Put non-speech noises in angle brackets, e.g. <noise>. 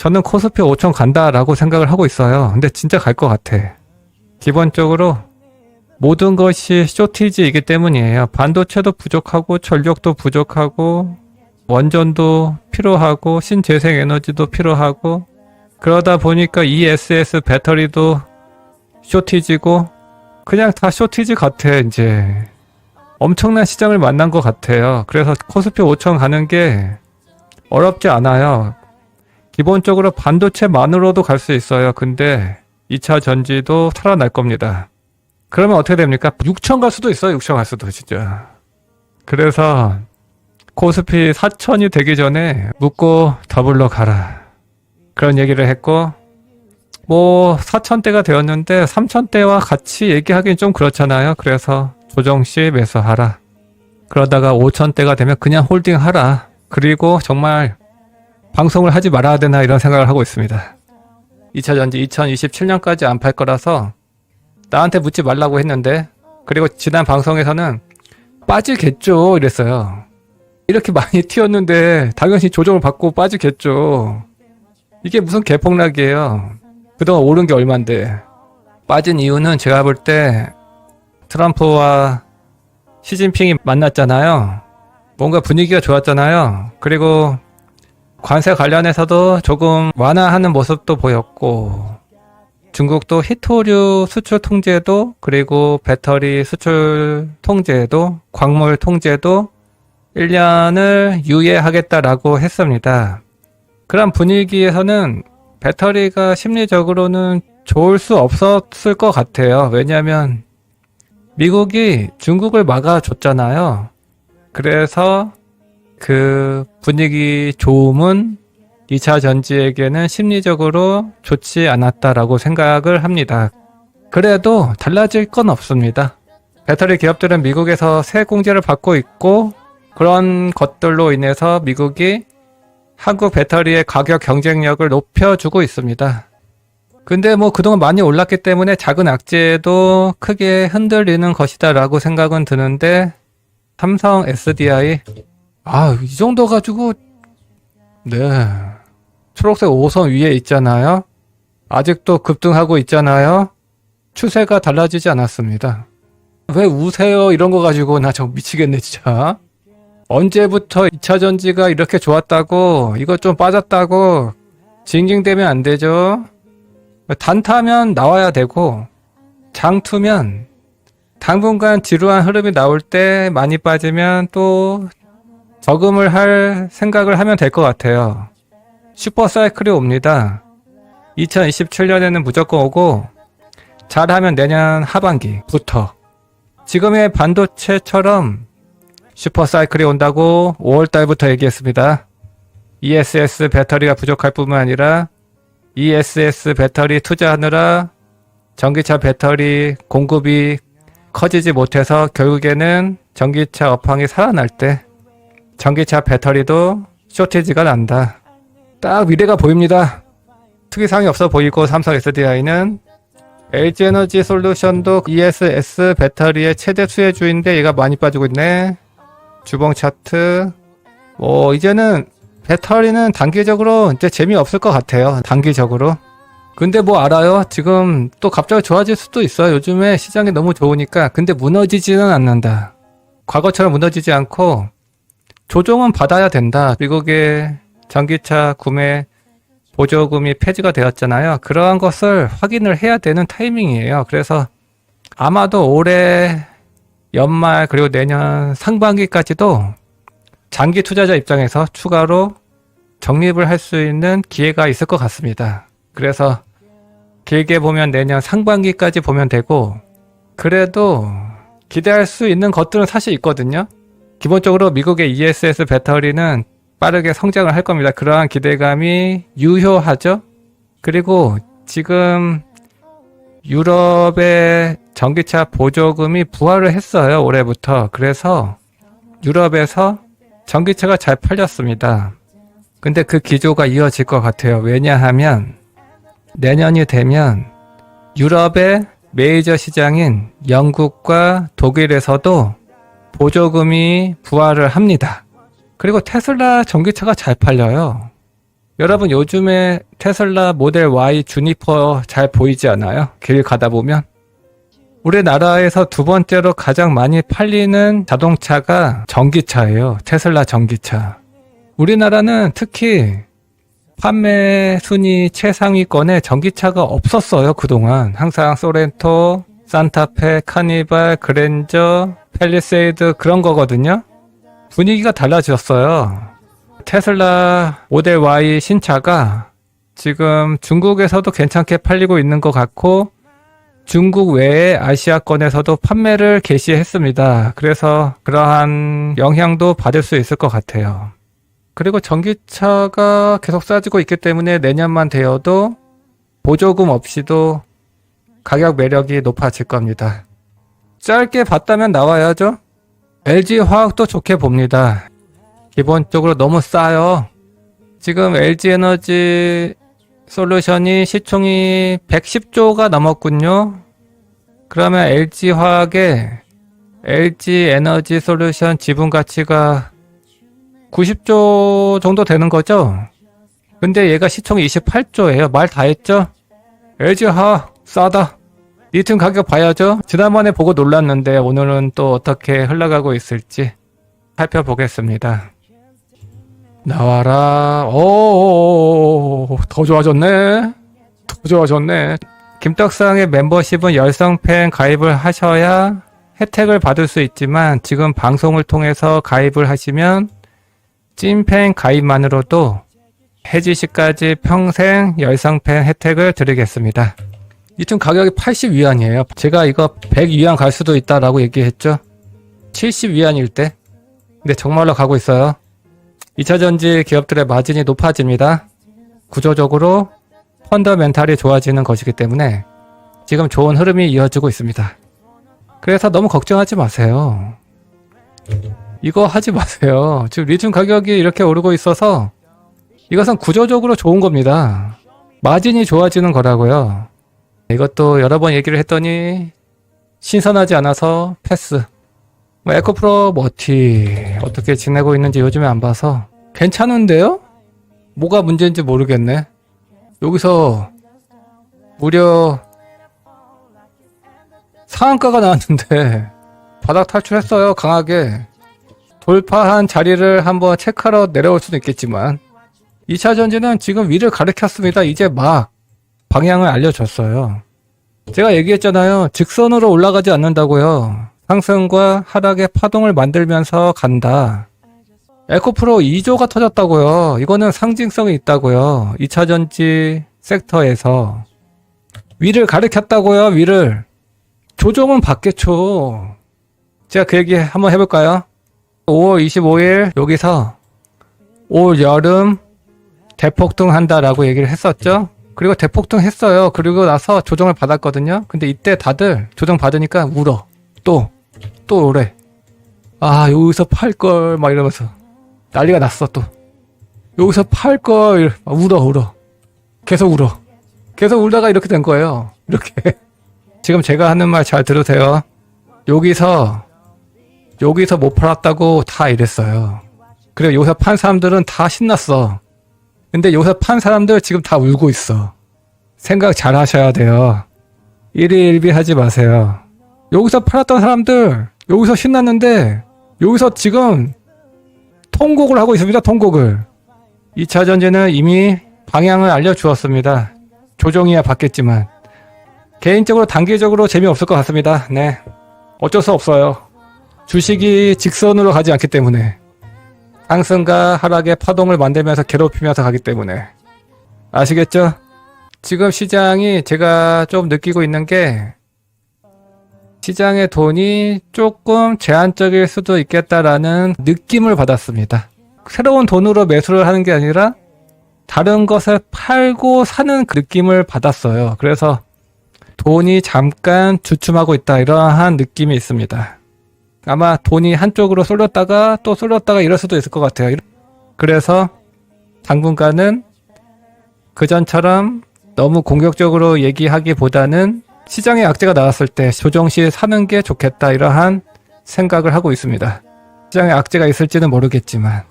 저는 코스피 5천 간다라고 생각을 하고 있어요. 근데 진짜 갈 것 같아. 기본적으로 모든 것이 쇼티지이기 때문이에요. 반도체도 부족하고 전력도 부족하고 원전도 필요하고 신재생 에너지도 필요하고 그러다 보니까 ESS 배터리도 쇼티지고 그냥 다 쇼티지 같아 이제 엄청난 시장을 만난 것 같아요. 그래서 코스피 5천 가는 게 어렵지 않아요. 기본적으로 반도체만으로도 갈 수 있어요. 근데 2차 전지도 살아날 겁니다. 그러면 어떻게 됩니까? 6천 갈 수도 있어요. 6천 갈 수도 진짜. 그래서 코스피 4천이 되기 전에 묻고 더블로 가라. 그런 얘기를 했고 뭐 4천대가 되었는데 3천대와 같이 얘기하기는 좀 그렇잖아요. 그래서 조정시 매수하라. 그러다가 5천대가 되면 그냥 홀딩하라. 그리고 정말 방송을 하지 말아야 되나 이런 생각을 하고 있습니다. 2차 전지 2027년까지 안 팔 거라서 나한테 묻지 말라고 했는데 그리고 지난 방송에서는 빠지겠죠 이랬어요. 이렇게 많이 <laughs> 튀었는데 당연히 조정을 받고 빠지겠죠. 이게 무슨 개폭락이에요. 그동안 오른 게 얼만데. 빠진 이유는 제가 볼 때 트럼프와 시진핑이 만났잖아요. 뭔가 분위기가 좋았잖아요. 그리고 관세 관련해서도 조금 완화하는 모습도 보였고, 중국도 히토류 수출 통제도, 그리고 배터리 수출 통제도, 광물 통제도 1년을 유예하겠다라고 했습니다. 그런 분위기에서는 배터리가 심리적으로는 좋을 수 없었을 것 같아요. 왜냐하면 미국이 중국을 막아줬잖아요. 그래서 그 분위기 좋음은 2차 전지에게는 심리적으로 좋지 않았다라고 생각을 합니다. 그래도 달라질 건 없습니다. 배터리 기업들은 미국에서 세 공제를 받고 있고 그런 것들로 인해서 미국이 한국 배터리의 가격 경쟁력을 높여주고 있습니다. 근데 뭐 그동안 많이 올랐기 때문에 작은 악재도 크게 흔들리는 것이다 라고 생각은 드는데 삼성 SDI 아 이 정도 가지고 네 초록색 5선 위에 있잖아요. 아직도 급등하고 있잖아요. 추세가 달라지지 않았습니다. 왜 우세요 이런 거 가지고 나 저 미치겠네 진짜. 언제부터 2차 전지가 이렇게 좋았다고 이거 좀 빠졌다고 징징대면 안 되죠. 단타면 나와야 되고 장투면 당분간 지루한 흐름이 나올 때 많이 빠지면 또 저금을 할 생각을 하면 될 것 같아요. 슈퍼 사이클이 옵니다. 2027년에는 무조건 오고 잘하면 내년 하반기부터 지금의 반도체처럼 슈퍼 사이클이 온다고 5월 달부터 얘기했습니다. ESS 배터리가 부족할 뿐만 아니라 ESS 배터리 투자하느라 전기차 배터리 공급이 커지지 못해서 결국에는 전기차 업황이 살아날 때 전기차 배터리도 쇼티지가 난다. 딱 미래가 보입니다. 특이사항이 없어 보이고 삼성 SDI는 LG에너지 솔루션도 ESS 배터리의 최대 수혜주인데 얘가 많이 빠지고 있네. 주봉 차트. 뭐 이제는 배터리는 단기적으로 이제 재미없을 것 같아요. 단기적으로. 근데 뭐 알아요? 지금 또 갑자기 좋아질 수도 있어요. 요즘에 시장이 너무 좋으니까. 근데 무너지지는 않는다. 과거처럼 무너지지 않고 조정은 받아야 된다. 미국의 전기차 구매 보조금이 폐지가 되었잖아요. 그러한 것을 확인을 해야 되는 타이밍이에요. 그래서 아마도 올해 연말 그리고 내년 상반기까지도 장기 투자자 입장에서 추가로 적립을 할 수 있는 기회가 있을 것 같습니다. 그래서 길게 보면 내년 상반기까지 보면 되고 그래도 기대할 수 있는 것들은 사실 있거든요. 기본적으로 미국의 ESS 배터리는 빠르게 성장을 할 겁니다. 그러한 기대감이 유효하죠. 그리고 지금 유럽의 전기차 보조금이 부활을 했어요. 올해부터. 그래서 유럽에서 전기차가 잘 팔렸습니다. 근데 그 기조가 이어질 것 같아요. 왜냐하면 내년이 되면 유럽의 메이저 시장인 영국과 독일에서도 보조금이 부활을 합니다. 그리고 테슬라 전기차가 잘 팔려요. 여러분 요즘에 테슬라 모델 Y 주니퍼 잘 보이지 않아요? 길 가다 보면 우리나라에서 두 번째로 가장 많이 팔리는 자동차가 전기차예요. 테슬라 전기차. 우리나라는 특히 판매 순위 최상위권에 전기차가 없었어요. 그동안 항상 소렌토, 산타페, 카니발, 그랜저, 펠리세이드 그런 거거든요. 분위기가 달라졌어요. 테슬라 모델 Y 신차가 지금 중국에서도 괜찮게 팔리고 있는 것 같고 중국 외의 아시아권에서도 판매를 개시했습니다. 그래서 그러한 영향도 받을 수 있을 것 같아요. 그리고 전기차가 계속 싸지고 있기 때문에 내년만 되어도 보조금 없이도 가격 매력이 높아질 겁니다. 짧게 봤다면 나와야죠. LG 화학도 좋게 봅니다. 기본적으로 너무 싸요. 지금 LG 에너지 솔루션이 시총이 110조가 넘었군요. 그러면 LG 화학의 LG 에너지 솔루션 지분 가치가 90조 정도 되는 거죠? 근데 얘가 시총이 28조예요. 말 다 했죠? LG 화학 싸다. 리튬 가격 봐야죠. 지난번에 보고 놀랐는데 오늘은 또 어떻게 흘러가고 있을지 살펴보겠습니다. 나와라. 오, 더 좋아졌네. 더 좋아졌네. 김떡상의 멤버십은 열성팬 가입을 하셔야 혜택을 받을 수 있지만 지금 방송을 통해서 가입을 하시면 찐팬 가입만으로도 해지 시까지 평생 열성팬 혜택을 드리겠습니다. 이쯤 가격이 80위안이에요. 제가 이거 100위안 갈 수도 있다라고 얘기했죠. 70위안일 때. 근데 정말로 가고 있어요. 2차전지 기업들의 마진이 높아집니다. 구조적으로 펀더멘탈이 좋아지는 것이기 때문에 지금 좋은 흐름이 이어지고 있습니다. 그래서 너무 걱정하지 마세요. 이거 하지 마세요. 지금 리튬 가격이 이렇게 오르고 있어서 이것은 구조적으로 좋은 겁니다. 마진이 좋아지는 거라고요. 이것도 여러 번 얘기를 했더니 신선하지 않아서 패스. 뭐 에코프로 머티 어떻게 지내고 있는지 요즘에 안 봐서 괜찮은데요? 뭐가 문제인지 모르겠네. 여기서 무려 상한가가 나왔는데 바닥 탈출했어요 강하게 돌파한 자리를 한번 체크하러 내려올 수도 있겠지만 2차 전지는 지금 위를 가리켰습니다. 이제 막 방향을 알려줬어요. 제가 얘기했잖아요. 직선으로 올라가지 않는다고요. 상승과 하락의 파동을 만들면서 간다. 에코프로 2조가 터졌다고요. 이거는 상징성이 있다고요. 2차 전지 섹터에서 위를 가리켰다고요. 위를 조정은 받겠죠. 제가 그 얘기 한번 해볼까요? 5월 25일 여기서 올 여름 대폭등 한다라고 얘기를 했었죠. 그리고 대폭등 했어요. 그리고 나서 조정을 받았거든요. 근데 이때 다들 조정 받으니까 울어. 또, 또 오래. 아, 여기서 팔걸, 막 이러면서. 난리가 났어, 또. 여기서 팔걸, 울어, 울어. 계속 울어. 계속 울다가 이렇게 된 거예요. 이렇게. <laughs> 지금 제가 하는 말 잘 들으세요. 여기서, 여기서 못 팔았다고 다 이랬어요. 그리고 여기서 판 사람들은 다 신났어. 근데 여기서 판 사람들 지금 다 울고 있어. 생각 잘 하셔야 돼요. 일희일비 하지 마세요. 여기서 팔았던 사람들, 여기서 신났는데, 여기서 지금 통곡을 하고 있습니다, 통곡을. 2차 전지는 이미 방향을 알려주었습니다. 조정이야 받겠지만. 개인적으로 단기적으로 재미없을 것 같습니다. 네. 어쩔 수 없어요. 주식이 직선으로 가지 않기 때문에. 상승과 하락의 파동을 만들면서 괴롭히면서 가기 때문에. 아시겠죠? 지금 시장이 제가 좀 느끼고 있는 게 시장의 돈이 조금 제한적일 수도 있겠다라는 느낌을 받았습니다. 새로운 돈으로 매수를 하는 게 아니라 다른 것을 팔고 사는 그 느낌을 받았어요. 그래서 돈이 잠깐 주춤하고 있다 이러한 느낌이 있습니다. 아마 돈이 한쪽으로 쏠렸다가 또 쏠렸다가 이럴 수도 있을 것 같아요. 그래서 당분간은 그전처럼 너무 공격적으로 얘기하기보다는 시장에 악재가 나왔을 때 조정 시 사는 게 좋겠다 이러한 생각을 하고 있습니다. 시장에 악재가 있을지는 모르겠지만